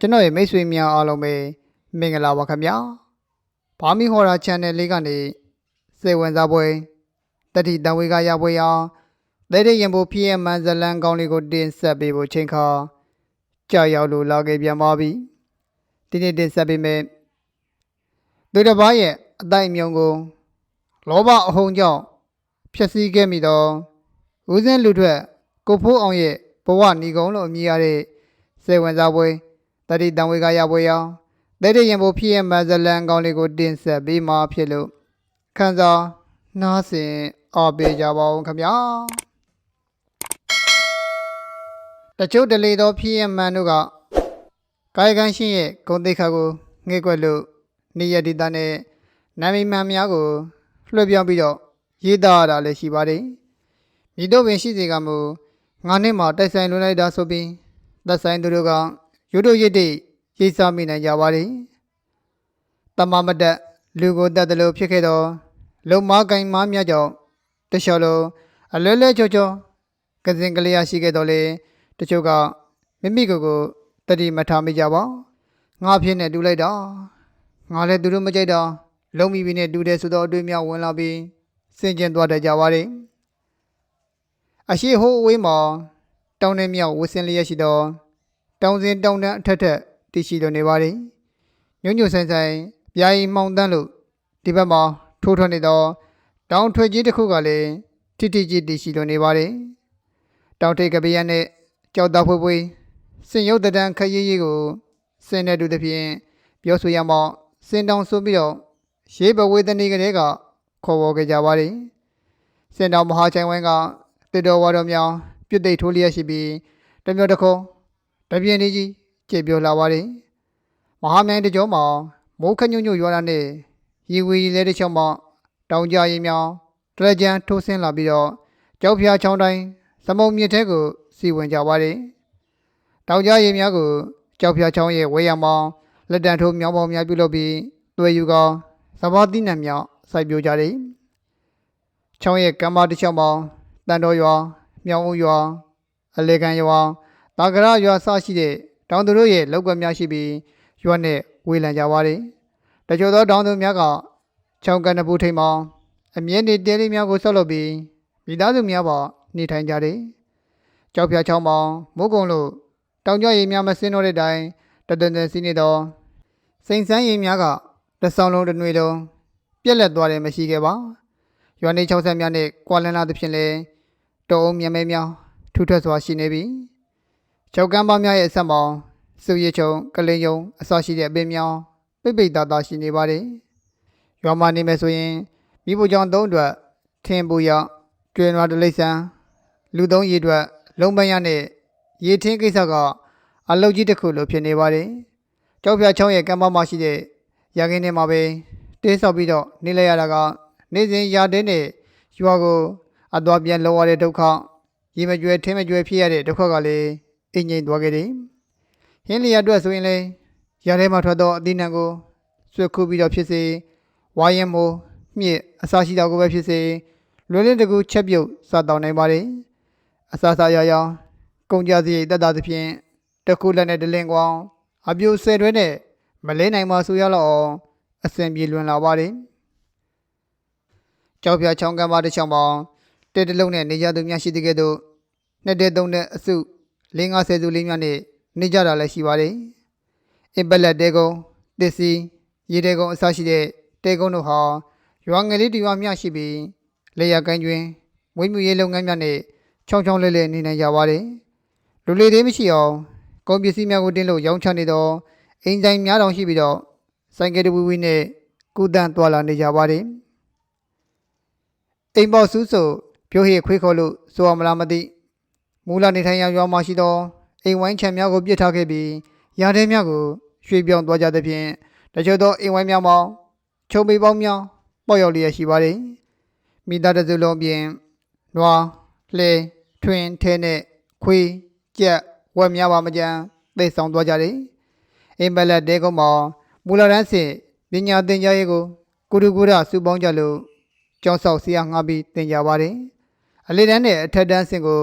ကျွန်တော်ရဲ့မိတ်ဆွေများအားလုံးပဲမင်္ဂလာပါခင်ဗျာဘာမီဟော်ရာ channel လေးကနေစေဝင်စားပွဲတတိတံဝေကရပွဲရာတဲ့တဲ့ရင်ဖို့ဖြစ်ရမှန်ဇလန်ကောင်းလေးကိုတင်ဆက်ပေးဖို့ချိန်ခါကြာရောက်လို့လာခဲ့ပြန်ပါပြီဒီနေ့တင်ဆက်ပေးမယ်သူတစ်ပါးရဲ့အတိုင်းမြုံကိုလောဘအဟုန်ကြောင့်ဖျက်ဆီးခဲ့မိတော့ဦးစင်းလူထွက်ကိုဖိုးအောင်ရဲ့ဘဝဏီကုံလို့အမည်ရတဲ့စေဝင်စားပွဲ တတိတံဝေကရပွဲရောတဲ့တဲ့ရင်ဖို့ဖြစ်ရမဇလန်ကောင်းလေးကိုတင်ဆက်ပြီးမှဖြစ်လို့ခန်းစားနားဆင်အားပေးကြပါဦးခင်ဗျာတချို့တလေသောဖြစ်ရမှန်တို့ကကာယကံရှင်ရဲ့ဂုံတိတ်ခါကိုငဲ့ကွက်လို့နေရတည်တာနဲ့နာမည်မှန်များကိုလွှဲပြောင်းပြီးတော့ရေးသားရတာလည်းရှိပါတယ်မိတို့ပင်ရှိစေကမူငါနဲ့မှတိုက်ဆိုင်လွန်လိုက်တာဆိုပြီးသက်ဆိုင်သူတို့က ရုတ်တို့ရစ်တိရေးစားမိနိုင်ကြပါသည်တမမတက်လူကိုတတ်တယ်လို့ဖြစ်ခဲ့တော့လုံမကိုင်မားများကြောင့်တလျှော်လုံးအလွဲလဲချောချောကစင်ကလေးရရှိခဲ့တော့လေတချို့ကမိမိကိုယ်ကိုတတိမထားမိကြပါငါဖြစ်နေတူလိုက်တာငါလည်းသူတို့မကြိုက်တာလုံမိပြီနဲ့တူတယ်ဆိုတော့အတွေ့အမြောက်ဝင်လာပြီးစင်ကျင်သွားတတ်ကြပါသည်အရှိဟိုးအဝေးမှာတောင်းနေမြောက်ဝဆင်လျက်ရှိတော့ တောင်စင်တောင်တန်းအထက်ထက်တည်ရှိလိုနေပါသည်ညွညွဆိုင်ဆိုင်ပြာရင်မှောင်တန်းလို့ဒီဘက်မှာထိုးထွက်နေတော့တောင်ထွက်ကြီးတစ်ခုကလည်းတိတိကျတည်ရှိလိုနေပါသည်တောင်ထိပ်ကပရနဲ့ကြောက်သားဖွေးဖွေးစင်ရုပ်တံခရီးရီးကိုစင်တဲ့သူတစ်ဖြင့်ပြောဆိုရမောက်စင်တောင်ဆိုပြီးတော့ရေးဘဝေသနီကလေးကခေါ်ဝေါ်ခဲ့ကြပါသည်စင်တောင်မဟာချိုင်ဝိုင်းကတေတော်ဝါတော်မြောင်ပြစ်သိပ်ထိုးလျက်ရှိပြီးတစ်မျိုးတစ်ခု တပြင်းလေးကြီးကျေပြောလာပါတယ်မဟာမြိုင်တကြောမှာမိုးခညွညွရွာလာနဲ့ရေဝေရီလဲတစ်ချောင်းမှာတောင်ကြရင်မြောင်တရကြံထိုးဆင်းလာပြီးတော့ကြောက်ဖျားချောင်းတိုင်းစမုံမြစ်ထဲကိုစီဝင်ကြပါတယ်တောင်ကြရင်များကိုကြောက်ဖျားချောင်းရဲ့ဝဲရမောင်လက်တံထိုးမြောင်းပေါင်းများပြုလုပ်ပြီးတွေ့ယူကောသဘာတိနံမြောင်စိုက်ပြိုကြတယ်ချောင်းရဲ့ကမ်းမတစ်ချောင်းမှာတန်တော်ရွာမြောင်းဦးရွာအလေကန်ရွာ တာဂရရွာဆရှိတဲ့တောင်သူတို့ရဲ့လောက်ကွက်များရှိပြီးရွာနဲ့ဝေးလံကြပါတယ်။တချို့သောတောင်သူများကချောင်းကန်နပူထိန်မှာအမြဲတည်းတဲလေးများကိုဆောက်လုပ်ပြီးမိသားစုများပါနေထိုင်ကြတယ်။ကြောက်ဖြာချောင်းမှာမိုးကုံလို့တောင်ကျရည်များမစင်းတော့တဲ့တိုင်တတန်တန်စီးနေတော့စိန်ဆန်းရည်များကတစ်ဆောင်လုံးတစ်နွေလုံးပြက်လက်သွားတယ်မရှိခဲ့ပါ။ရွာနေချောင်းဆက်များနဲ့ကွာလန်းလာသဖြင့်လေတောအုံမြမဲများထူထပ်စွာရှိနေပြီ။ ကျောက်ကမ်းပါများရဲ့အဆက်မောင်စုရချုံကလင်းယုံအစရှိတဲ့အပင်များပိတ်ပိတ်သားသားရှိနေပါတယ်။ရွာမှာနေမယ်ဆိုရင်မိဖို့ကြောင့်သုံးအတွက်ထင်းပူရကျွေနွားတလိษံလူသုံးရေအတွက်လုံပန်းရနဲ့ရေထင်းကိစ္စကအလုတ်ကြီးတစ်ခုလိုဖြစ်နေပါတယ်။ကျောက်ဖြာချောင်းရဲ့ကမ်းပါမှာရှိတဲ့ရကင်းထဲမှာပဲတေးဆောက်ပြီးတော့နေလိုက်ရတာက နေစဉ်ရာတဲနဲ့ရွာကိုအသွားပြန်လောရတဲ့ဒုက္ခရေမကြွယ်ထင်းမကြွယ်ဖြစ်ရတဲ့ဒုက္ခကလည်း အင်းငိမ့်သွားခဲ့တယ်။ဟင်းလျာအတွက်ဆိုရင်လေရထဲမှာထွက်သောအသီးနှံကိုဆွဲခုပြီးတော့ဖြစ်စေဝါရင်မိုးမြစ်အစာရှိတာကိုပဲဖြစ်စေလွယ်လင်းတကူချက်ပြုတ်စားတောင်းနိုင်ပါတယ်။အစာစားရရောင်ကုန်ကြစရိတ်တက်တာသဖြင့်တစ်ခုလက်နဲ့တလင်းကွာအပြိုဆယ်တွဲနဲ့မလဲနိုင်မှဆိုရလောက်အောင်အစဉ်ပြေလွင်လာပါတယ်။ကြောက်ပြချောင်းကမ်းပါတစ်ချောင်းပေါင်းတဲတလုံးနဲ့နေကြသူများရှိတဲ့ကဲ့သို့နှစ်တဲသုံးတဲ့အစု လင်း50စုလေးများနဲ့နေကြတာလည်းရှိပါတယ်။အင်ပလက်တဲကုန်းတစ္စည်းရေတဲကုန်းအစရှိတဲ့တဲကုန်းတို့ဟာရွာငယ်လေးတူရွာများရှိပြီးလေယာကိုင်းကျွင်းဝိမြူရေးလုပ်ငန်းများနဲ့ချောင်းချောင်းလဲလဲနေနိုင်ကြပါတယ်။လူလေသေးမရှိအောင်ကုန်ပစ္စည်းများကိုတင်လို့ရောင်းချနေတော့အင်ဂျင်များတောင်ရှိပြီးတော့ဆိုင်ကယ်တဝီဝီနဲ့ကုသန့်သွာလာနေကြပါတယ်။အိမ်ပေါ်စုဆိုပြိုးဟိခွေးခေါ်လို့ဆိုအောင်မလားမသိ မူလနေထိုင်ရာရွာမှာရှိသောအိမ်ဝိုင်းခြံများကိုပြစ်ထားခဲ့ပြီးရာထဲများကိုရွှေ့ပြောင်းသွားကြသဖြင့်တချို့သောအိမ်ဝိုင်းများမှာချုံပေပေါင်းများပေါက်ရောက်လျက်ရှိပါသည်မိသားတစ်စုလုံးပြင်နွားလှဲထွင်ထဲနဲ့ခွေးကြက်ဝက်များပါမကြမ်းသိဆောင်သွားကြတယ်အိမ်ပလက်တဲကုန်းမှာမူလတန်းစစ်ပညာသင်ကြားရေးကိုကုရုကုရစုပေါင်းကြလို့ကျောင်းဆောက်ဆရာငှားပြီးသင်ကြပါတယ်အလေးတန်းနဲ့အထက်တန်းစင်ကို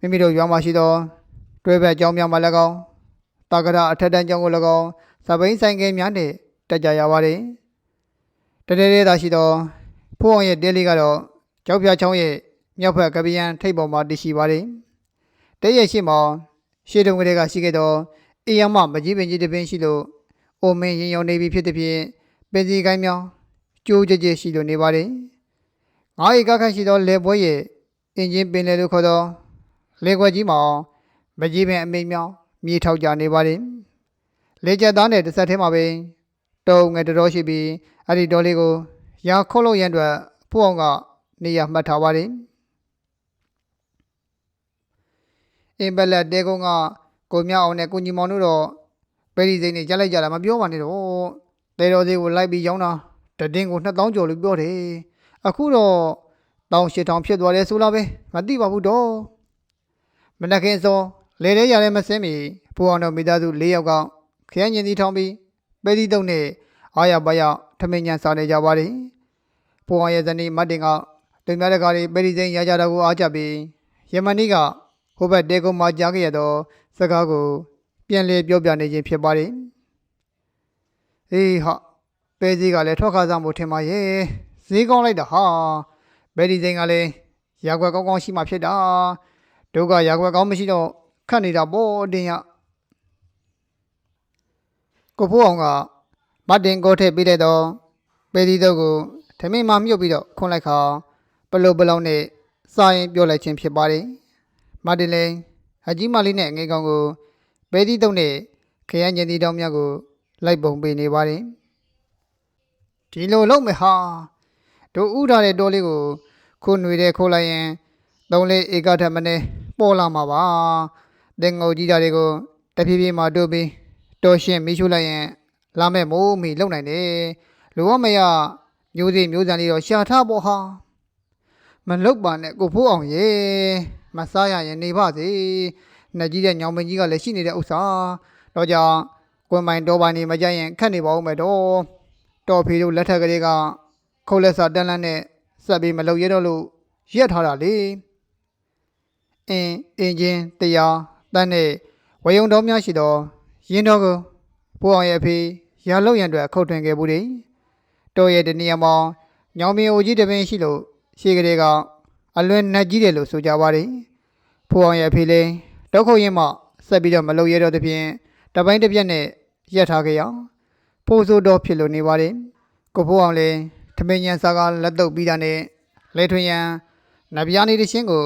မိမိတို့ရွာမှာရှိသောတွဲဘက်ကျောင်းများမှလည်းကောင်းတာကရအထက်တန်းကျောင်းကို၎င်းစပိန်ဆိုင်ကယ်များနှင့်တက်ကြရပါတယ်တတဲတဲသာရှိသောဖိုးအောင်ရဲ့တဲလေးကတော့ကြောက်ပြချောင်းရဲ့မြောက်ဘက်ကပယံထိပ်ပေါ်မှာတည်ရှိပါတယ်တဲရဲ့ရှိမှာရှေးတုန်းကတည်းကရှိခဲ့သောအေးရမမကြီးပင်ကြီးတစ်ပင်ရှိလို့အိုမင်းရင်ယုံနေပြီဖြစ်သည်ဖြင့်ပင်စီကိုင်းမြောင်းကျိုးကြဲကြဲရှိလို့နေပါတယ်ငါးဧကခန့်ရှိသောလေပွဲရဲ့အင်ဂျင်ပင်လေလို့ခေါ်သော လေခွက်ကြီးမှာမကြီးပင်အမိန်မြောင်းမြေထောက်ကြနေပါတယ်လေကျက်သားနဲ့တစ်ဆက်ထဲမှာပဲတုံငယ်တော်ရှိပြီးအဲ့ဒီတော်လေးကိုရာခုတ်လို့ရန်အတွက်ဖို့အောင်ကနေရာမှတ်ထားပါတယ်အင်ဘလက်တဲကုန်းကကိုမြောက်အောင်နဲ့ကိုညီမောင်တို့တော့ပဲဒီစိမ့်နေကြလိုက်ကြတာမပြောပါနဲ့တော့တဲတော်သေးကိုလိုက်ပြီးရောင်းတာတည်င်းကို2000ကျော်လို့ပြောတယ်အခုတော့တောင်း8000ဖြစ်သွားတယ်ဆိုလားပဲမသိပါဘူးတော့ မနက်ခင်းစောလေထဲရလည်းမစင်းမီပူအောင်တို့မိသားစု၄ယောက်ကခရမ်းညင်သီးထောင်းပြီးပဲဒီတုံနဲ့အားရပါရထမင်းညံစားနေကြပါတယ်ပူအောင်ရဲ့ဇနီးမတ်တင်ကတင်များတကားလေးပဲဒီစိမ့်ရကြတာကိုအားကြပြီးယမနီကဟိုဘက်တဲကုန်းမှာကြားခဲ့ရသောစကားကိုပြန်လည်ပြောပြနေခြင်းဖြစ်ပါတယ်အေးဟာပဲစီကလည်းထွက်ခါစားမှုထင်ပါရဲ့ဈေးကောင်းလိုက်တာဟာပဲဒီစိမ့်ကလည်းရာခွက်ကောင်းကောင်းရှိမှဖြစ်တာ တို့ကရာခွက်ကောင်းမရှိတော့ခတ်နေတာပေါ့တင်ရကိုဖိုးအောင်ကမတ်တင်ကိုထည့်ပေးတဲ့တော့ပဲဒီတော့ကိုထမင်းမမြုပ်ပြီးတော့ခွန်လိုက်ခါပလုတ်ပလောင်းနဲ့စာရင်ပြောလိုက်ခြင်းဖြစ်ပါတယ်မတ်တင်လည်းအကြီးမလေးနဲ့ငေကောင်ကိုပဲဒီတော့နဲ့ခရမ်းညင်တီတောင်းများကိုလိုက်ပုံပေးနေပါတယ်ဒီလိုလုံးမယ်ဟာတို့ဥထားတဲ့တောလေးကိုခုຫນွေတဲ့ခိုးလိုက်ရင်သုံးလေးဧကထက်မနည်း ပေါ်လာမှာပါတင်ငုံကြီးတာတွေကိုတဖြည်းဖြည်းမှတို့ပြီးတော်ရှင်းမိရှုလိုက်ရင်လာမဲ့မိုးမီလုံနိုင်တယ်လူဝမရမျိုးစိမျိုးစံလေးတော့ရှာထားပေါ့ဟာမလုတ်ပါနဲ့ကိုဖိုးအောင်ရေမစားရရင်နေပါစေနှကြီးတဲ့ညောင်မင်းကြီးကလည်းရှိနေတဲ့ဥစ္စာတော့ကြောင့်ကွန်မိုင်တော်ပိုင်းနေမကြရင်ခတ်နေပါဦးမယ်တော့တော်ဖေတို့လက်ထက်ကလေးကခုတ်လက်စာတန်းလန်းနဲ့စက်ပြီးမလုပ်ရတော့လို့ရက်ထားတာလေ အင်းအင်ဂျင်တရားတန်းနဲ့ဝေယုံတော်များရှိသောရင်းတော်ကိုဖိုးအောင်ရဲ့အဖေရာလောက်ရန်အတွက်ခုတ်ထွင်ခဲ့ဘူးတယ်တော်ရဲ့တနေရာမှာညောင်မင်းအိုကြီးတပင်ရှိလို့ရှေ့ကလေးကအလွန်နှက်ကြီးတယ်လို့ဆိုကြပါတယ်ဖိုးအောင်ရဲ့အဖေလည်းတောက်ခုတ်ရင်မှဆက်ပြီးတော့မလုပ်ရတော့တဲ့ဖြင့်တပိုင်းတစ်ပြက်နဲ့ရက်ထားခဲ့ရအောင်ဖိုးစိုးတော်ဖြစ်လို့နေပါတယ်ကိုဖိုးအောင်လည်းထမင်းညံစားကလက်တော့ပြီးတာနဲ့လဲထွင်ရန်နဗျာနေတရှင်းကို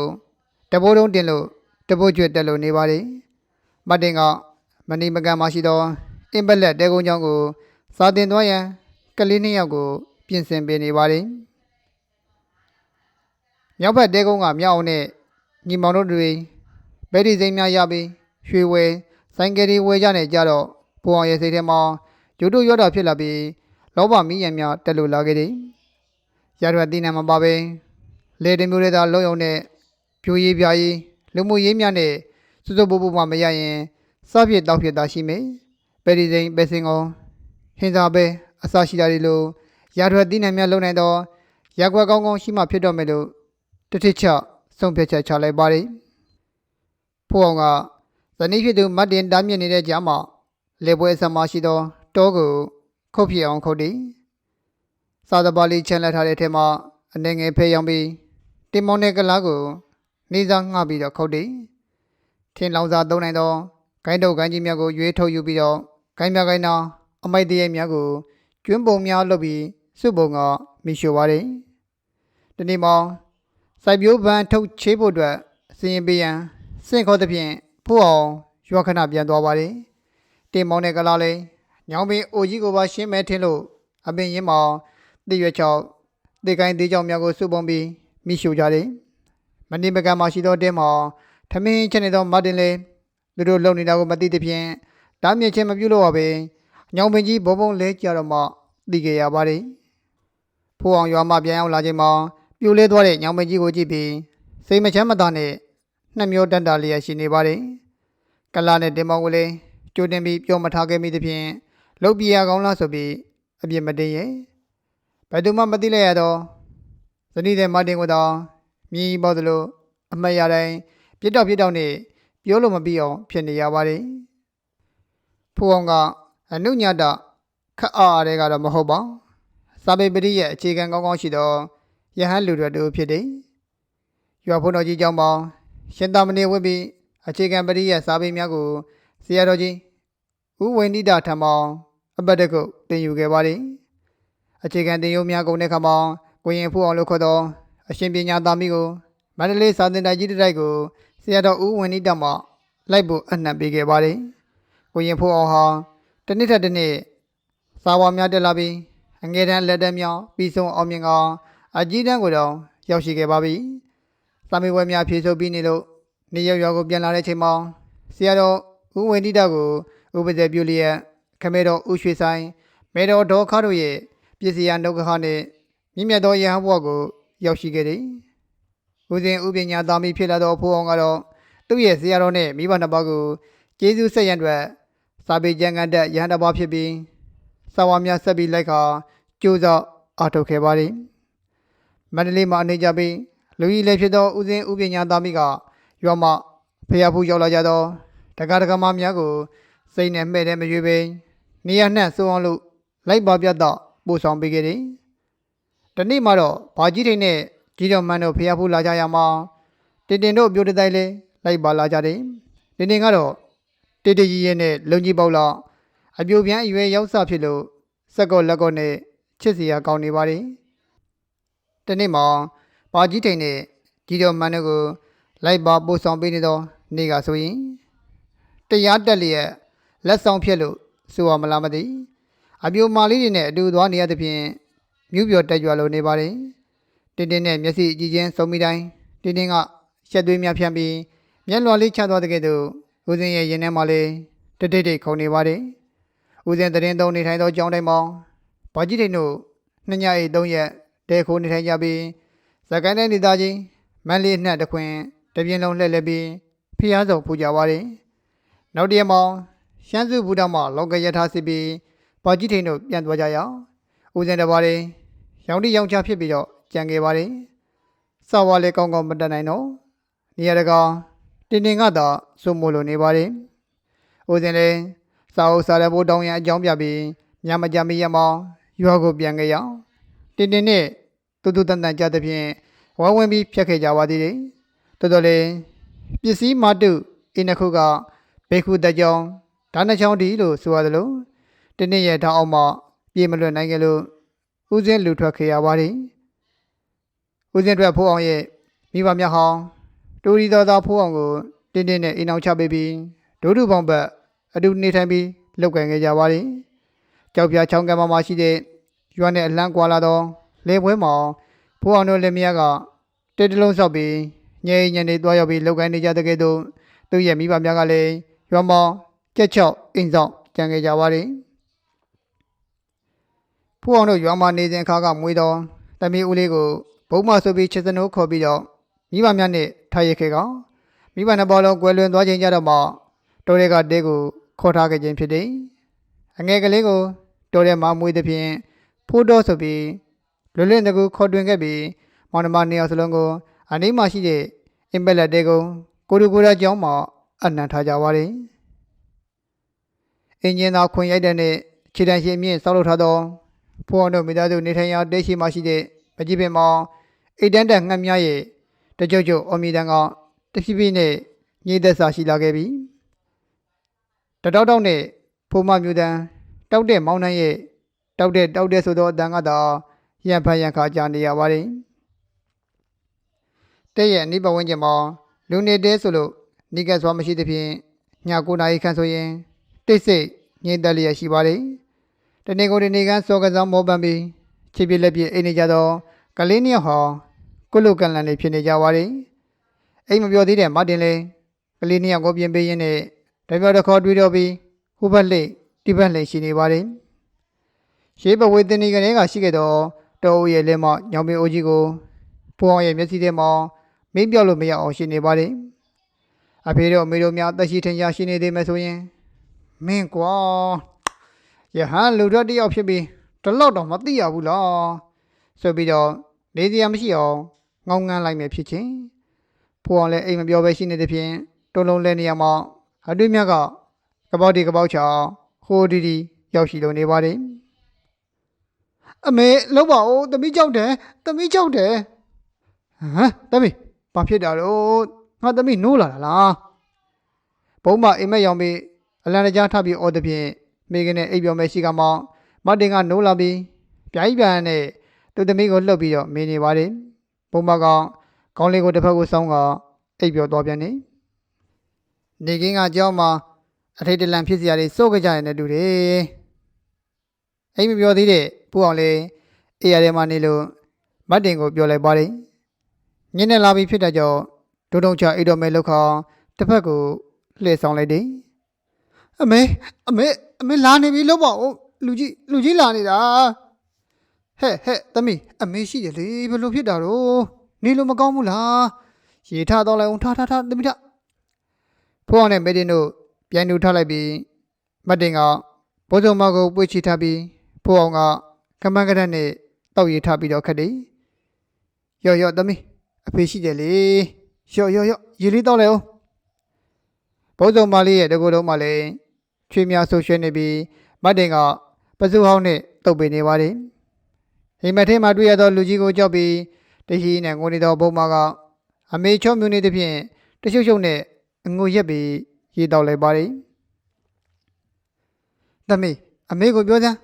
တဘိုးတုံးတင်လို့တဘိုးကျွတ်တက်လို့နေပါတယ်မတ်တင်ကမဏိမကန်မရှိသောအင်ပလက်တဲကုန်းချောင်းကိုစာတင်သွားရန်ကလေးနှစ်ယောက်ကို ပြင်ဆင်ပေးနေပါတယ်မြောက်ဘက်တဲကုန်းကမြောက်အောင်နဲ့ညီမောင်တို့တွေဗက်ဒီစိမ်းများရပြီးရွှေဝဲဆိုင်ကယ်တွေဝဲကြနေကြတော့ပူအောင်ရဲ့စိတ်ထဲမှာရုတ်တုရောတာဖြစ်လာပြီးလောဘမီးရံများတက်လို့လာခဲ့တယ်ရရွယ်တိနေမှာပါပဲလေတမျိုးတွေသာလုံုံနဲ့ ပြိုရေးပြားရေးလူမှုရေးများနဲ့စွစွပူပူမှမရရင်စပြစ်တောက်ဖြစ်တာရှိမယ်ပယ်ဒီစိန်ပယ်စင်ကုန်ဟင်စာပဲအစာရှိတာတွေလိုရရွယ်တိနေများလုံနိုင်တော့ရက်ွက်ကောင်းကောင်းရှိမှဖြစ်တော့မယ်လို့တထစ်ချဆုံးဖြတ်ချက်ချလိုက်ပါတယ်ဖိုးအောင်ကဇနီးဖြစ်သူမတ်တင်တားမြင့်နေတဲ့ကြားမှာလေပွဲဆံမရှိသောတောကိုခုတ်ဖြစ်အောင်ခုတ်သည်စာသပါလေးချန်လက်ထားတဲ့ထဲမှာအနေငယ်ဖဲရောင်းပြီးတင်မောင်းတဲ့ကလားကို နေစားငှပြီးတော့ခုတ်သည်ထင်းလောင်စာသုံးနိုင်သောဂိုင်းတုတ်ဂိုင်းကြီးများကိုရွေးထုတ်ယူပြီးတော့ဂိုင်းမြဂိုင်းနာအမိုက်တရိုက်များကိုကျွန်းပုံများလုပ်ပြီးစုပုံကမိရှိုပါတယ်ဒီနေ့မှာစိုက်ပျိုးပန်းထုတ်ချေးဖို့အတွက်အစီရင်ပေးရန်စင့်ခေါ်သဖြင့်ဖို့အောင်ရွာခဏပြန်သွားပါတယ်တင်မောင်းတဲ့ကလားလေးညောင်ပင်အိုကြီးကိုပါရှင်းမဲထင်းလို့အပင်ရင်းမောင်တိရွက်ချောက်တိကိုင်းတေးကြောင်များကိုစုပုံပြီးမိရှို့ကြတယ် မနေမကန်မှရှိသောတဲမောင်ထမင်းချက်နေသောမတ်တင်လေးသူတို့လုံနေတာကိုမသိသဖြင့်တားမြစ်ချင်းမပြုတ်လို့ပါပဲညောင်ပင်ကြီးဘုံဘုံလဲကြတော့မှသိခဲ့ရပါတယ်ဖိုးအောင်ရွာမှပြန်ရောက်လာချိန်မှာပြိုလဲသွားတဲ့ညောင်ပင်ကြီးကိုကြည့်ပြီးစိတ်မချမ်းမသာနဲ့နှမျောတတ်တာလျက်ရှိနေပါတယ်ကလာနဲ့တင်မောင်ကိုလည်းကြိုတင်ပြီးပြောမထားခဲ့မိသဖြင့်လုတ်ပြရကောင်းလားဆိုပြီးအပြစ်မတင်ရဲ့ဘယ်သူမှမသိလိုက်ရတော့ဇနီးတဲ့မတင်ကိုတော့ မြည်ပေါ်သလိုအမတ်ရတိုင်းပြစ်တော့ပြစ်တော့နဲ့ပြောလို့မပြီးအောင်ဖြစ်နေရပါတယ်ဖိုးအောင်ကအနုညတခက်အားအားတွေကတော့မဟုတ်ပါစာပေပရိရဲ့အခြေခံကောင်းကောင်းရှိသောယဟန်လူတွေတို့ဖြစ်တယ်ရွာဖုန်းတော်ကြီးကျောင်းပေါင်းရှင်သာမဏေဝိပိအခြေခံပရိရဲ့စာပေများကိုဆရာတော်ကြီးဦးဝိန္ဒိတာထံမှအပတ်တကုတ်တင်ယူခဲ့ပါတယ်အခြေခံတင်ယူများကုန်တဲ့ခါမှာကိုရင်ဖူအောင်လို့ခေါ်သော အရှင်ပညာသားမိကိုမန္တလေးစာသင်တိုက်ကြီးတစ်တိုက်ကိုဆရာတော်ဦးဝိန္ဒိတာမှလိုက်ဖို့အနှံပေးခဲ့ပါတယ်ကိုရင်ဖူအောင်ဟာတစ်နှစ်ထက်တစ်နှစ်စာဝါများတက်လာပြီးအငယ်တန်းလက်တက်များပြီးဆုံးအောင်မြင်ကအကြီးတန်းကိုတော့ရောက်ရှိခဲ့ပါပြီ။စာမေးပွဲများဖြေဆိုပြီးနေလို့နေရောက်ရွာကိုပြန်လာတဲ့ချိန်မှာဆရာတော်ဦးဝင်းတိတကိုဥပဒေပြုလျက်ခမဲတော်ဦးရွှေဆိုင်မဲတော်ဒေါ်ခါတို့ရဲ့ပြည်စရာနှုတ်ခါနဲ့မြင့်မြတ်သောရဟန်းဘုရားကို ရောက်ရှိခဲ့တယ်။ဦးစဉ်ဥပညာသားမီဖြစ်လာသောဖိုးအောင်ကတော့သူ့ရဲ့ဆရာတော်နဲ့မိဘနှစ်ပါးကိုကျေးဇူးဆက်ရန်အတွက်စာပေကျမ်းဂန်တဲ့ရဟန်းတစ်ပါးဖြစ်ပြီးစာဝါများဆက်ပြီးလိုက်ခါကြိုးစားအားထုတ်ခဲ့ပါသည်မန္တလေးမှာအနေကြပြီးလူကြီးလည်းဖြစ်သောဦးစင်းဦးပညာသားမိကရွာမှာဖျားဖူးရောက်လာကြသောတက္ကရာကမများကိုစိတ်နဲ့မှဲ့တဲ့မရွေးပင်နေရနှံ့စိုးအောင်လို့လိုက်ပါပြတ်တော့ပို့ဆောင်ပေးခဲ့သည် ဒီနေ့မှာတော့ဘာကြီးထိန်နဲ့ကြီးတော်မန်းတို့ဖျားဖူးလာကြရမှာတင်တင်တို့ပြောတဲ့တိုင်းလေးလိုက်ပါလာကြတယ်တင်တင်ကတော့တေးတေးကြီးရဲ့နဲ့လုံကြီးပေါက်လောက်အပြိုပြန်အရွယ်ရောက်စဖြစ်လို့စက်ကော့လက်ကော့နဲ့ချစ်စီရကောင်းနေပါလေ။တနေ့မှာဘာကြီးထိန်နဲ့ကြီးတော်မန်းတို့ကိုလိုက်ပါပို့ဆောင်ပေးနေသောနေ့ကဆိုရင်တရားတက်လျက်လက်ဆောင်ဖြစ်လို့ဆိုရမလားမသိအပြိုမာလေးတွေနဲ့အတူသွားနေရသဖြင့် မြူးပြော်တက်ကြွလို့နေပါလေ။တင်းတင်းနဲ့မျက်စိအကြည့်ချင်းစုံမိတိုင်းတင်းတင်းကရှက်သွေးများဖြန့်ပြီးမျက်လွှာလေးချသွားတဲ့ကဲ့သို့ဦးစင်းရဲ့ရင်ထဲမှာလေးတိတ်တိတ်တိတ်ခုန်နေပါတယ်။ဦးစင်သတင်းသုံးနေထိုင်သောကြောင်းတိုင်းမှာဘာကြီးတိန်တို့နှစ်ညအိတ်သုံးရက်တဲခိုးနေထိုင်ကြပြီးဇကိုင်းတိုင်းဒေသကြီးမန်းလေးနှက်တခွင်တပြင်းလုံးလှည့်လည်ပြီးဖျားဆောင်ပူကြပါတယ်။နောက်တရက်မှာရှမ်းစုဘူတာမှာလောကယထာစစ်ပြီးဘာကြီးတိန်တို့ပြန်သွားကြရအောင်ဦးစင်တပါးလေး ရောင်တိရောင်ချဖြစ်ပြီးတော့ကြံခဲ့ပါတယ်။စာဝါလေးကောင်းကောင်းမတက်နိုင်တော့နေရာတကာတင်တင်ကသာစုံမလို့နေပါတယ်။ဦးစင်လေးစာအုပ်စာရဖို့တောင်းရန်အကြောင်းပြပြီးညမကြမီရမောင်ရွာကိုပြန်ကြရအောင်တင်းတင်းနဲ့တူတူတန်တန်ကြတဲ့ဖြင့်ဝိုင်းဝန်းပြီးဖြတ်ခဲ့ကြပါသေးတယ်တော်တော်လေးပစ္စည်းမတုအင်းတစ်ခုကဘေခုတက်ကြောင်းဒါနှစ်ချောင်းဒီလို့ဆိုရတယ်လို့တင်းတင်းရဲ့ထောက်အောင်မှပြေမလွတ်နိုင်ကြလို့ ဦးစင်းလူထွက်ခဲ့ရပါတယ်ဦးစင်းထွက်ဖိုးအောင်ရဲ့မိဘများဟောင်းတူရီတော်သားဖိုးအောင်ကိုတင်းတင်းနဲ့အိမ်အောင်ချပေးပြီးဒုဒုပေါင်းဘက်အတူနေထိုင်ပြီးလောက်ကန်ခဲ့ကြပါသည်။ကြောက်ပြချောင်းကမ်းမှာရှိတဲ့ရွာနဲ့အလန်းကွာလာသောလေပွဲမှာဖိုးအောင်တို့လက်မယားကတဲတလုံးဆောက်ပြီးညင်ညနေသွားရောက်ပြီးလောက်ကန်နေကြတဲ့ကဲ့သို့သူ့ရဲ့မိဘများကလည်းရွာမှာကြက်ချောက်အိမ်ဆောင်ကြံခဲ့ကြပါသည်။ ဖိုးအောင်တို့ရွာမှာနေစဉ်အခါကမွေးသောတမီဦးလေးကိုဘုံမဆိုပြီးချစ်စနိုးခေါ်ပြီးတော့မိဘများနဲ့ထားရခဲ့ကောင်မိဘနှစ်ပါးလုံးကွယ်လွန်သွားခြင်းကြတော့မှတော်ရဲကတဲကိုခေါ်ထားခဲ့ခြင်းဖြစ်တယ်။အငယ်ကလေးကိုတော်ရဲမှာမွေးသည်ဖြင့်ဖိုးတော်ဆိုပြီးလွတ်လပ်တကူခေါ်တွင်ခဲ့ပြီးမောင်နှမနှစ်ယောက်စလုံးကိုအနီးမှာရှိတဲ့အင်ပက်လက်တဲကိုကိုတူကိုရာကျောင်းမှာအနံထားကြပါလေ။အင်ဂျင်သာခွန်ရိုက်တဲ့နဲ့ခြေတံရှိအမြင့်ဆောက်လုပ်ထားသော ဖိုးအောင်တို့မိသားစုနေထိုင်ရာတဲရှိမှရှိတဲ့မကြီးပင်မောင်အိတ်တန်းတက်ငှက်များရဲ့တကြုတ်ကြုတ်အမီတန်ကတဖြည်းဖြည်းနဲ့ညှိသက်စာရှိလာခဲ့ပြီ။တတောက်တောက်နဲ့ဖိုးမမျိုးတန်းတောက်တဲ့မောင်းနှမ်းရဲ့တောက်တဲ့တောက်တဲ့ဆိုသောအတန်ကသာရံဖန်ရံခါကြာနေရပါတယ်။တဲ့ရဲ့အနိပဝန်းကျင်မှာလူနေတဲ့ဆိုလို့နေကစွာမရှိသဖြင့်ည9နာရီခန့်ဆိုရင်တိတ်ဆိတ်ငြိမ်သက်လျက်ရှိပါတယ်။ တနေ့ကိုဒီနေ့ကစောကစားမောပန်းပြီးခြေပြလက်ပြအိမ်နေကြတော့ကလေးနှစ်ယောက်ဟာကုလုကန်လန်လေးဖြစ်နေကြပါတယ်။အိမ်မပြောသေးတဲ့မတင်လေးကလေးနှစ်ယောက်ကိုပြင်ပေးရင်းနဲ့တပြောတစ်ခေါ်တွေ့တော့ပြီးဟိုဘက်လှိတ်ဒီဘက်လှိတ်ရှိနေပါတယ်။ရှေးဘဝေသနီကနေကရှိခဲ့တော့တော်ဦးရဲ့လက်မညောင်ပင်အိုကြီးကိုဖိုးအောင်ရဲ့မျက်စိထဲမှာမင်းပြောက်လို့မရအောင်ရှိနေပါတယ်။အဖေတို့အမေတို့များတက်ရှိထင်ရှားရှိနေသေးမယ်ဆိုရင်မင်းကွာ ယဟန်လူတော့တယောက်ဖြစ်ပြီးတလောက်တော့မသိရဘူးလားဆိုပြီးတော့နေစရာမရှိအောင်ငောင်းငန်းလိုက်မယ်ဖြစ်ချင်းဖိုးအောင်လည်းအိမ်မပြောပဲရှိနေတဲ့ဖြင့်တုံးလုံးလဲနေရမှာအတွေ့မြတ်ကကပောက်ဒီကပောက်ချောင်ဟိုဒီဒီရောက်ရှိလို့နေပါတယ်အမေလောက်ပါဦးသမီးကြောက်တယ်သမီးကြောက်တယ်ဟမ်သမီးဘာဖြစ်တာတော့ငါသမီးနိုးလာတာလားဘုံမအိမ်မက်ရောင်ပြီးအလန်တကြားထပ်ပြီးအော်တဲ့ဖြင့် မိကနေအိပ်ပျော်မဲ့ရှိကမောင်မတ်တင်ကနိုးလာပြီးပြိုင်ပြန်နဲ့သူသမီးကိုလှုပ်ပြီးတော့မင်းနေပါတယ်ဘုံမကောင်ကောင်းလေးကိုတစ်ဖက်ကိုစောင်းကအိပ်ပျော်သွားပြန်နေနေကင်းကကြောင်းမှာအထိတ်တလန့်ဖြစ်စရာတွေစိုးကြကြရတဲ့တူတယ်အိမ်မပြောသေးတဲ့ပူအောင်လေးအေးရထဲမှာနေလို့မတ်တင်ကိုပြောလိုက်ပါတယ်ညနေလာပြီဖြစ်တဲ့ကြောင့်ဒုံဒုံချအိတ်တော်မဲလောက်ခေါတစ်ဖက်ကိုလှည့်ဆောင်လိုက်တယ် အမေအမေအမေလာနေပြီလို့ပေါ့လူကြီးလူကြီးလာနေတာဟဲ့ဟဲ့သမီးအမေရှိတယ်လေဘယ်လိုဖြစ်တာတော့နေလို့မကောင်းဘူးလားရေထားတော့လိုက်အောင်ထားထားထားသမီးထားဖိုးအောင်နဲ့မေတင်တို့ပြန်တူထားလိုက်ပြီးမတ်တင်ကဘိုးစုံမကိုပွေ့ချီထားပြီးဖိုးအောင်ကကမန်းကရက်နဲ့တောက်ရည်ထားပြီးတော့ခက်တယ်ရော့ရော့သမီးအဖေရှိတယ်လေရော့ရော့ရော့ရေလေးတောက်လိုက်အောင်ဘိုးစုံမလေးရဲ့တကူလုံးမလည်း ချွေများဆိုရွှဲနေပြီးမတ်တင်ကပစုဟောင်းနဲ့တုပ်ပင်နေပါတယ်။အိမ်မထဲမှာတွေ့ရသောလူကြီးကိုကြောက်ပြီးတရှိနဲ့ငိုနေသောဘုံမကအမေချော့မြူနေသဖြင့်တရှုပ်ရှုပ်နဲ့အငိုရက်ပြီးရေတောက်လိုက်ပါတယ်။သမီးအမေကိုပြောစမ်း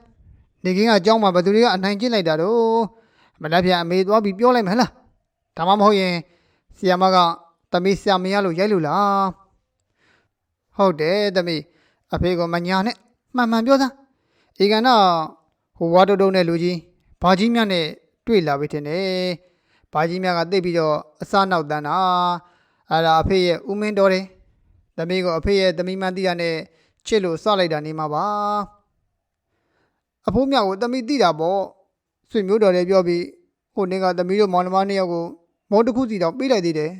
နေကင်းကအကြောင်းမှာဘသူတွေကအနိုင်ကျင့်လိုက်တာတော့မနှက်ပြအမေသွားပြီးပြောလိုက်မလား။ဒါမှမဟုတ်ရင်ဆီယမကသမီးဆီယမရလို့ရိုက်လို့လား။ဟုတ်တယ်သမီး အဖေကမညာနဲ့မှန်မှန်ပြောစမ်းဧကန်တော့ဟိုဝါတုံတုံနဲ့လူကြီးဘာကြီးမြတ်နဲ့တွေ့လာပြီထင်တယ်ဘာကြီးမြတ်ကသိပ်ပြီးတော့အစနောက်တန်းတာအဲ့ဒါအဖေရဲ့ဦးမင်းတော်တယ်သမီးကိုအဖေရဲ့သမီးမန်းတီးတာနဲ့ချစ်လို့စလိုက်တာနေမှာပါအဖိုးမြတ်ကိုသမီးတီးတာပေါ့ဆွေမျိုးတော်လည်းပြောပြီးဟိုနေ့ကသမီးတို့မောင်နှမနှစ်ယောက်ကိုမောတစ်ခုစီတော့ပေးလိုက်သေးတယ်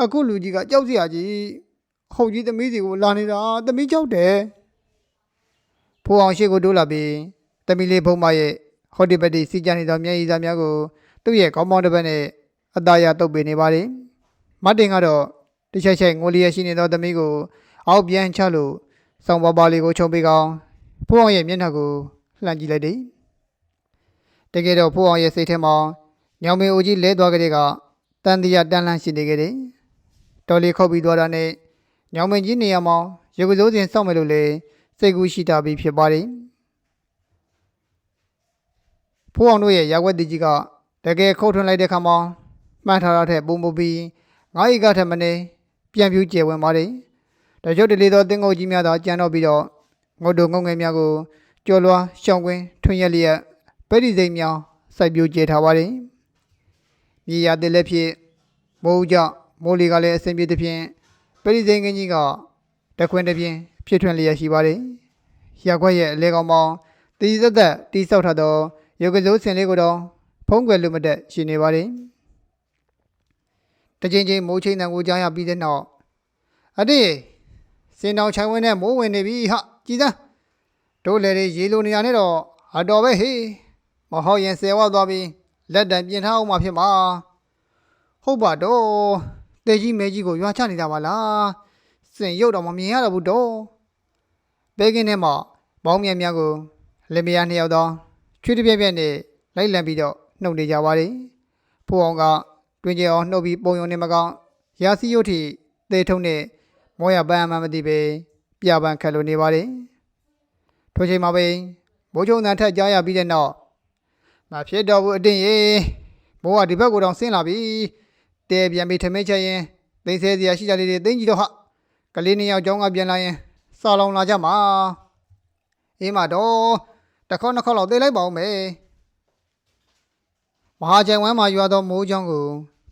အခုလူကြီးကကြောက်စရာကြီး ဟုတ်ကြီးသမီးစီကိုလာနေတာသမီးကြောက်တယ်ဖိုးအောင်ရှိကိုတိုးလာပြီးသမီးလေးဘုံမရဲ့ဟော်ဒီပတိစီကြနေသောမျက်ရည်သားများကိုသူ့ရဲ့ကောင်းမောင်းတစ်ပတ်နဲ့အသားရတုပ်ပေးနေပါတယ်မတ်တင်ကတော့တစ်ချက်ချက်ငိုလျက်ရှိနေသောသမီးကို အောက်ပြန်ချလို့ဆောင်းပါပါလေးကိုခြုံပေးကောင်းဖိုးအောင်ရဲ့မျက်နှာကိုလှမ်းကြည့်လိုက်တယ်တကယ်တော့ဖိုးအောင်ရဲ့စိတ်ထဲမှာညောင်မေအိုကြီးလဲသွားကြတဲ့ကတန်တရားတန်လန့်ရှိနေကြတယ်တော်လေးခုတ်ပြီးသွားတာနဲ့ ညောင်မင်းကြီးနေရာမှာရေကစိုးစဉ်စောင့်မယ်လို့လေစိတ်ကူးရှိတာပြီးဖြစ်ပါတယ်ဖိုးအောင်တို့ရဲ့ရက်ွက်တီကြီးကတကယ်ခုတ်ထွန်းလိုက်တဲ့ခါမှာမှန်းထားတာထက်ပုံမပြီးငါးဤကထက်မနေပြန်ပြူးကျယ်ဝင်ပါတယ်တချို့တလေသောတင်းငုတ်ကြီးများသာကြံတော့ပြီးတော့ငုတ်တို့ငုတ်ငယ်များကိုကြော်လွှားရှောင်းကွင်းထွင်ရက်လျက်ပဲဒီစိမ်များစိုက်ပြိုးကျဲထားပါတယ်မြေရတဲ့လက်ဖြစ်မိုးကြမိုးလီကလည်းအဆင်ပြေတဲ့ဖြင့် ပဲဒီစိမ်ကင်းကြီးကတခွင်တစ်ပြင်းဖြစ်ထွန်းလျက်ရှိပါတယ်ရက်ခွက်ရဲ့အလဲကောင်ပေါင်းတီးသက်သက်တီးဆောက်ထားသောရုပ်ကစိုးစင်လေးကိုတော့ဖုံးကွယ်လို့မတက်ရှိနေပါတယ်တချင်းချင်းမိုးချင်းတန်ကိုကြားရပြီးတဲ့နောက်အတေးစင်တောင်ချိုင်ဝင်းနဲ့မိုးဝင်နေပြီဟာကြည်စမ်းတို့လေတွေရေလိုနေရနဲ့တော့အတော်ပဲဟေးမဟုတ်ရင်ဆယ်ဝသွားပြီးလက်တံပြင်ထားအောင်မှဖြစ်မှာဟုတ်ပါတော့ တေကြီးမဲကြီးကိုရွာချနေတာပါလားစင်ရုပ်တော့မမြင်ရတော့ဘူးတော့ဘေးကင်းထဲမှာဘောင်းမြန်များကိုလင်မယားနှစ်ယောက်တော့ချွေးတစ်ပြက်ပြက်နဲ့လိုက်လံပြီးတော့နှုတ်နေကြပါတယ်ဖိုးအောင်ကတွင်ကြအောင်နှုတ်ပြီးပုံယုံနေမကောင်းရာစီရုပ်ထိသေထုံနဲ့မောရပန်းမှမသိပဲပြပန်းခက်လို့နေပါတယ်ထိုချိန်မှာပဲဘိုးချုံတန်ထက်ကြားရပြီးတဲ့နောက်မဖြစ်တော့ဘူးအတင်းရေဘိုးကဒီဘက်ကိုတော့ဆင်းလာပြီ တဲပြန်ပြီးထမင်းချက်ရင်သိမ်းဆဲစရာရှိကြလေးတွေသိမ်းကြည့်တော့ဟာကလေးနှစ်ယောက်ကြောင်းကပြန်လာရင်စာလောင်လာကြမှာအေးမတော့တစ်ခေါက်နှစ်ခေါက်လောက်သိလိုက်ပါဦးမယ်မဟာကျန်ဝမ်းမှာရွာသောမိုးချောင်းကို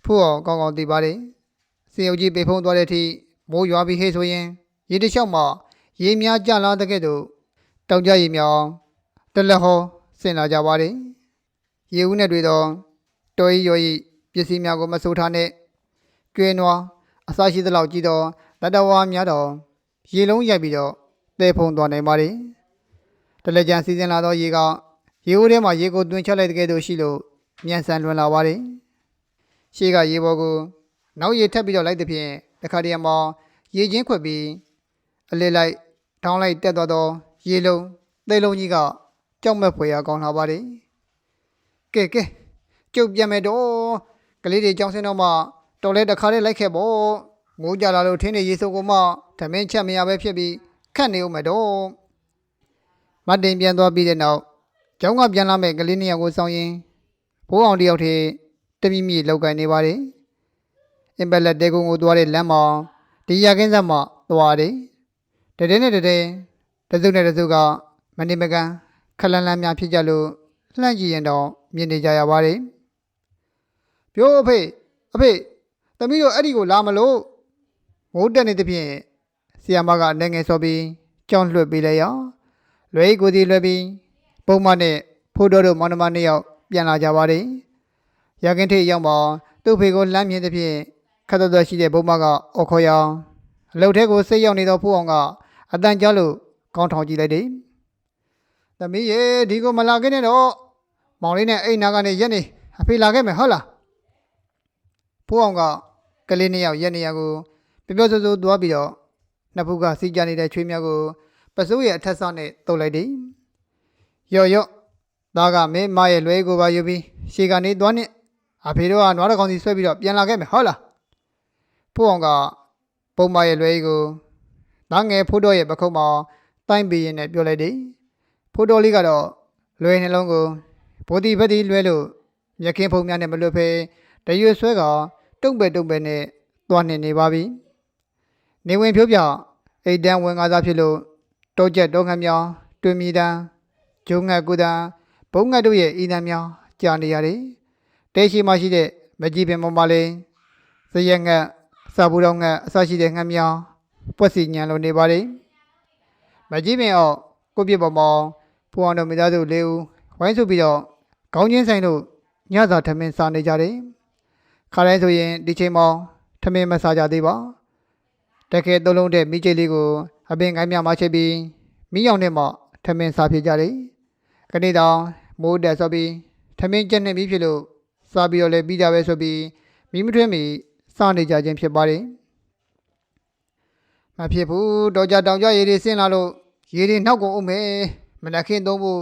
ဖို့အောင်ကောင်းကောင်းသိပါတယ်စေအုပ်ကြီးပေဖုံးသွားတဲ့အထိမိုးရွာပြီးဟေးဆိုရင်ရေတလျှောက်မှာရေများကြလာတဲ့ကဲ့သို့တောင်ကြရေမြောင်တလက်ဟောဆင်လာကြပါတယ်ရေဦးနဲ့တွေ့တော့တော်ရီရော်ရီ ပစ္စည်းများကိုမဆိုးထားနဲ့ကျွဲနွားအစရှိသလောက်ကြည့်တော့တတဝါများတော့ရေလုံးရိုက်ပြီးတော့တဲဖုံသွားနိုင်ပါတယ်တလက်ကြံစီစဉ်လာတော့ရေကရေဦးထဲမှာရေကိုတွင်ချက်လိုက်တဲ့ကဲ့သို့ရှိလို့မြန်ဆန်လွန်လာပါတယ်ရှေးကရေပေါ်ကိုနောက်ရေထပ်ပြီးတော့လိုက်တဲ့ဖြင့်တခါတည်းမှာရေချင်းခွက်ပြီးအလေလိုက်ထောင်းလိုက်တက်သွားတော့ရေလုံးသိလုံးကြီးကကြောက်မဲ့ဖွယ်ရကောင်းလာပါတယ်ကဲကဲကျုပ်ပြန်မယ်တော့ ကလေးတွေကြောင်းစင်းတော့မှတော်လဲတစ်ခါလေးလိုက်ခဲ့ပေါ့မိုးကြလာလို့ထင်းနေရေစုပ်ကမှဓမင်းချက်မရပဲဖြစ်ပြီးခတ်နေဦးမယ်တော့မတ်တင်ပြန်သွားပြီးတဲ့နောက်ကျောင်းကပြန်လာမဲ့ကလေးနှစ်ယောက်ကိုစောင်းရင်ဘိုးအောင်တယောက်ထဲတမိမိလောက်ကန်နေပါတယ်အင်ဘက်လက်တဲကုန်းကိုသွားတဲ့လမ်းမှာဒီရကင်းဆက်မှာသွားတယ်တတဲနဲ့တတဲတစုနဲ့တစုကမနေမကန်ခလန်းလန်းများဖြစ်ကြလို့လှန့်ကြည့်ရင်တော့မြင်နေကြရပါတယ် ပြောအဖေအဖေသမီးတို့အဲ့ဒီကိုလာမလို့မိုးတက်နေသဖြင့်ဆီယမကအနေငယ်စောပြီးကြောင်းလွှတ်ပေးလိုက်ရောလွယ်ကိုစီလွှဲပြီးပုံမနဲ့ဖိုးတော်တို့မောင်နှမနှစ်ယောက်ပြန်လာကြပါတယ်ရကင်းထိပ်ရောက်မှာသူ့ဖေကိုလမ်းမြင်သဖြင့်ခတ်တော်တော်ရှိတဲ့ဘုံမကအော်ခေါ်ရောင်အလုတ်ထဲကိုစိတ်ရောက်နေသောဖိုးအောင်ကအတန်ကြားလို့ကောင်းထောင်ကြည့်လိုက်တယ်သမီးရေဒီကိုမလာခဲ့နဲ့တော့မောင်လေးနဲ့အိမ်နာကနေရက်နေအဖေလာခဲ့မယ်ဟုတ်လား ဖိုးအောင်ကကလေးနှစ်ယောက်ရက်နေရကိုပြပြဆိုဆိုသွားပြီးတော့နှစ်ဖူးကစီကြနေတဲ့ချွေးများကိုပစိုးရဲ့အထက်ဆနဲ့တုပ်လိုက်တယ်ရော့ရော့သားကမင်းမရဲ့လွဲကိုပါယူပြီးရှေကနေသွားနဲ့အဖေတို့ကနွားတကောင်စီဆွဲပြီးတော့ပြန်လာခဲ့မယ်ဟုတ်လားဖိုးအောင်ကပုံမရဲ့လွဲကိုသားငယ်ဖိုးတော်ရဲ့ပခုံးမှာတိုင်းပေးရင်နဲ့ပြောလိုက်တယ်ဖိုးတော်လေးကတော့လွဲနှလုံးကိုဘိုးဒီဘက်ဒီလွဲလို့မြက်ခင်းဖုံများနဲ့မလွတ်ဖဲတရွေဆွဲက တုံ့ပဲတုံ့ပဲနဲ့သွားနေနေပါပြီနေဝင်ဖြိုးပြအိတ်တန်းဝင်ကားသားဖြစ်လို့တောကျက်တောငတ်များတွင်မီတန်းဂျုံငတ်ကုတန်းဘုံငတ်တို့ရဲ့ဤတန်းများကြာနေရတယ်တဲရှိမှရှိတဲ့မကြီးပင်ပေါ်မှာလေးစရက်ငတ်စာဘူးတော်ငတ်အစရှိတဲ့ငတ်များပွက်စီညံလိုနေပါလေမကြီးပင်အော့ကိုပြစ်ပေါ်မှာဖူအောင်တို့မိသားစုလေးဦးဝိုင်းစုပြီးတော့ခေါင်းချင်းဆိုင်တို့ညစာထမင်းစားနေကြတယ် ခါတိုင်းဆိုရင်ဒီချိန်မှာထမင်းမစားကြသေးပါတကယ်သုံးလုံးတဲ့မိကျိတ်လေးကိုအပင်ကိုင်းမြမှာချိတ်ပြီးမိအောင်နဲ့မှထမင်းစားဖြစ်ကြတယ်ခဏတောင်မိုးတက်ဆိုပြီးထမင်းကျက်နေပြီဖြစ်လို့စားပြီးတော့လည်းပြီးကြပဲဆိုပြီးမိမထွင်းမီစားနေကြခြင်းဖြစ်ပါတယ်မဖြစ်ဘူးတော့ကြတောင်ကြရေတွေဆင်းလာလို့ရေတွေနောက်ကုန်အောင်မယ်မနက်ခင်းသုံးဖို့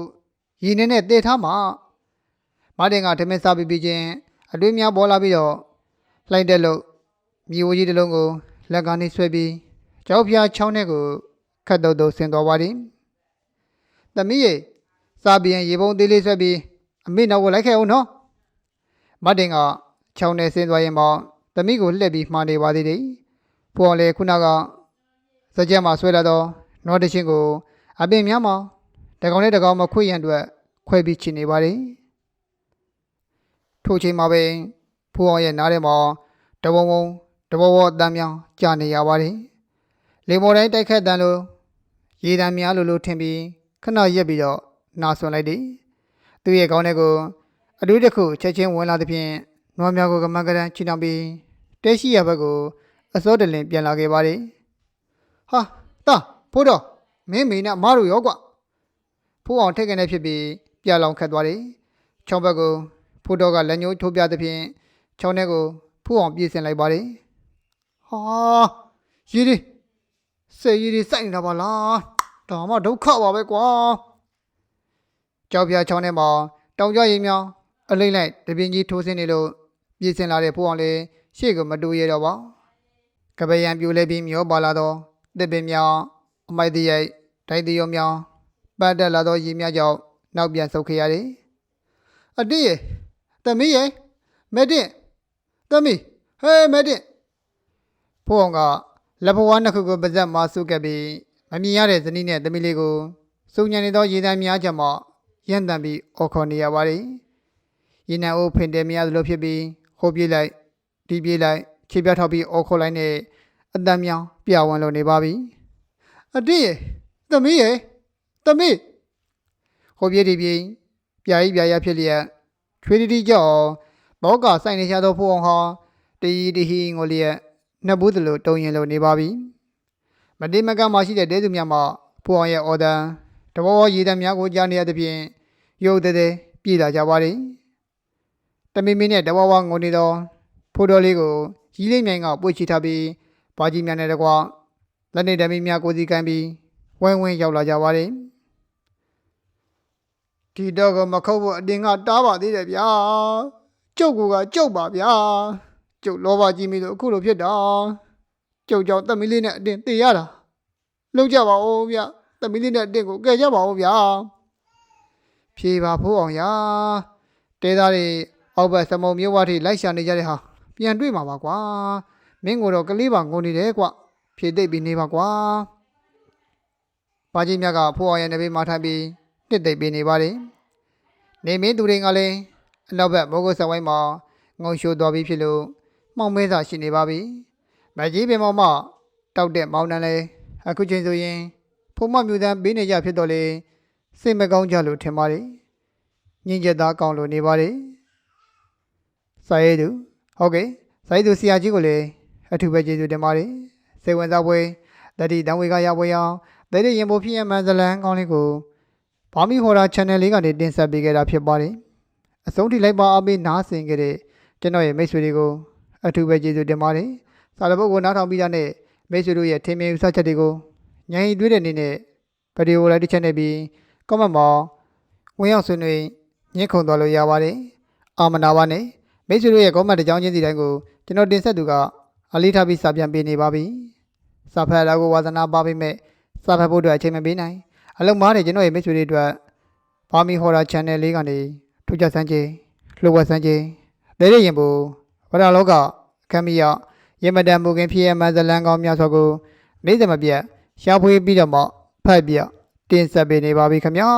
ရေနေနဲ့တေထားမှာမတင်ကထမင်းစားပြီးပြီးချင်း အတွေးများပေါ်လာပြီးတော့လှိုင်းတက်လို့မြေဝကြီးတစ်လုံးကိုလက်ကနေဆွဲပြီးကြောက်ဖျားချောင်းထဲကိုခတ်တုတ်တုတ်ဆင်းသွားပါတယ်။သမီးရေစားပြီးရင်ရေပုံသေးလေးဆွဲပြီးအမေနောက်ကိုလိုက်ခဲ့အောင်နော်။မတ်တင်ကချောင်းထဲဆင်းသွားရင်မှသမီးကိုလှည့်ပြီးမှားနေပါသေးတယ်။ဖော်လေခုနကစကြက်မှာဆွဲလာတော့နောတချင်းကိုအပင်များမှာတကောင်နဲ့တကောင်မခွေရန်အတွက်ခွဲပြီးချင်နေပါတယ်။ ထို့ချိန်မှာပဲဖိုးအောင်ရဲ့နားထဲမှာတဝုံဝုံတဘောဘောအတန်းများကြာနေရပါတယ်။လေမော်တိုင်းတိုက်ခတ်တန်းလို့ရေတန်းများလို့လို့ထင်ပြီးခဏရက်ပြီးတော့နာဆွန်လိုက်တယ်။သူ့ရဲ့ခေါင်းထဲကိုအတွေးတစ်ခုချက်ချင်းဝင်လာသဖြင့်နွားများကိုကမန်ကရန်ချီနှောင်ပြီးတဲရှိရဘက်ကိုအစောတလင်ပြန်လာခဲ့ပါတယ်။ဟာတာဖိုးတော်မင်းမေနဲ့အမတို့ရောကွဖိုးအောင်ထက်ကနေဖြစ်ပြီးပြလောင်ခတ်သွားတယ်။ချောင်းဘက်ကို ဖိုးတော်ကလက်ညှိုးထိုးပြသဖြင့်ချောင်းထဲကိုဖိုးအောင်ပြေးစင်လိုက်ပါတယ်။ဟာရေဒီစေရေဒီစိုက်နေတာပါလား။ဒါမှဒုက္ခပါပဲကွာ။ကြောက်ပြချောင်းထဲမှာတောင်ကြရိမ်များအလိမ့်လိုက်တပြင်းကြီးထိုးစင်းနေလို့ပြေးစင်လာတဲ့ဖိုးအောင်လေးရှေ့ကမတူရတော့ပါ။ကပယံပြိုလဲပြီးမျောပါလာတော့တစ်ပင်များအမိုက်တရိုက်ဒိုက်တရောများပတ်တက်လာသောရေများကြောင့်နောက်ပြန်ဆုတ်ခဲ့ရတယ်။အတိရေ သမီးရေမက်တင်သမီးဟဲမက်တင်ဖိုးအောင်ကလက်ဘဝနှစ်ခုကိုပါဇက်မှာဆုပ်ခဲ့ပြီးမမြင်ရတဲ့ဇနီးနဲ့သမီးလေးကိုစုံညံနေသောရေတမ်းများချက်မှရန်တန်ပြီးအော်ခေါ်နေရပါတယ်။ရေနံအိုးဖင်တယ်မရသလိုဖြစ်ပြီးဟိုပြေးလိုက်ဒီပြေးလိုက်ခြေပြထောက်ပြီးအော်ခေါ်လိုက်နဲ့အတန်မြောင်ပြဝန်းလို့နေပါပြီ။အတိရေသမီးရေသမီးဟိုပြေးဒီပြေးပြာကြီးပြာရဖြစ်လျက် ချွေးတီတီကြောက်ဘောကစိုက်နေချသောဖိုးအောင်ဟာတီတီဟီငိုလျက်နှစ်ဘူးသလိုတုံရင်လို့နေပါပြီမတိမကမှရှိတဲ့တဲသူများမှဖိုးအောင်ရဲ့အော်ဒန်တဘောရေတံများကိုကြားနေရသဖြင့်ရုပ်သေးသေးပြည်လာကြပါလိမ့်တမီမီနဲ့တဘောဝငိုနေသောဖိုးတော်လေးကိုကြီးလေးမြိုင်ကပွေချီထားပြီးဘာကြီးများနဲ့တကွလက်နေတမီများကိုစီကမ်းပြီးဝိုင်းဝန်းရောက်လာကြပါလိမ့် ဒီတော့ကမခုတ်ဖို့အတင်းကတားပါသေးတယ်ဗျာကျုပ်ကကျုပ်ပါဗျာကျုပ်လောဘကြီးမိလို့အခုလိုဖြစ်တာကျုပ်ကြောင့်သမီးလေးနဲ့အတင်းတေရတာလုံးကြပါဦးဗျသမီးလေးနဲ့အတင်းကိုကယ်ကြပါဦးဗျာဖြေပါဖိုးအောင်ရာတဲသားတွေအောက်ဘက်စမုံမျိုးဝါထိလိုက်ရှာနေကြတဲ့ဟာပြန်တွေ့မှာပါကွာမင်းကိုတော့ကလေးပါငုံနေတယ်ကွဖြေသိပ်ပြီးနေပါကွာပါကြီးမြတ်ကဖိုးအောင်ရဲ့နေဘေးမှာထိုင်ပြီး နှစ်သိပ်ပြီးနေပါတယ်နေမင်းသူတွေကလည်းအနောက်ဘက်မိုးကုတ်ဆက်ဝိုင်းမှာငုံရှိုးသွားပြီးဖြစ်လို့မှောင်မဲစာရှိနေပါပြီမကြီးပင်မောင်မတောက်တဲ့မောင်နှံလဲအခုချိန်ဆိုရင်ဖုံမမြူတမ်းပေးနေကြဖြစ်တော့လေစိတ်မကောင်းကြလို့ထင်ပါတယ်ညင်ကြသားကောင်းလို့နေပါတယ်စာရေးသူဟုတ်ကဲ့စာရေးသူဆရာကြီးကိုလည်းအထူးပဲကျေးဇူးတင်ပါတယ်စိတ်ဝင်စားပွဲတတိတံဝေကရပွဲအောင်တတိရင်ဖို့ဖြစ်ရမှန်ဇလန်ကောင်းလေးကို ဘာမီဟော်ရာ channel လေးကနေတင်ဆက်ပေးခဲ့တာဖြစ်ပါတယ်အဆုံးထိလိုက်ပါအမေနားဆင်ခဲ့တဲ့ကျွန်တော်ရဲ့မိတ်ဆွေတွေကိုအထူးပဲကျေးဇူးတင်ပါတယ်စာတပုတ်ကိုနားထောင်ပြီးတဲ့မိတ်ဆွေတို့ရဲ့ထင်မြင်ယူဆချက်တွေကိုညင်တွေးတဲ့အနေနဲ့ဗီဒီယိုလိုက်တစ်ချက်နဲ့ပြီး comment မှာဝင်ရောက်ဆွေးနွေးညှင့်ခုန်သွားလို့ရပါတယ်အာမနာပါနဲ့မိတ်ဆွေတို့ရဲ့ comment တစ်ကြောင်းချင်းစီတိုင်းကိုကျွန်တော်တင်ဆက်သူကအလေးထားပြီးစာပြန်ပေးနေပါပြီစာဖတ်လာကိုဝါသနာပါပေမဲ့စာဖတ်ဖို့အတွက်အချိန်မပေးနိုင် အလုံးမားတဲ့ကျွန်တော်ရဲ့မိတ်ဆွေတွေအတွက်ဘာမီဟော်ရာ channel လေးကနေထူးခြားစမ်းခြင်းလှုပ်ဝက်စမ်းခြင်းဒဲရရင်ဘူဝရလောကအခမ်းမီယရမတန်မူခင်ဖြစ်ရမှန်ဇလန်ကောင်းများစွာကိုနေ့စဉ်မပြတ်ရှားဖွေးပြီးတော့မှဖတ်ပြတင်ဆက်ပေးနေပါပြီခင်ဗျာ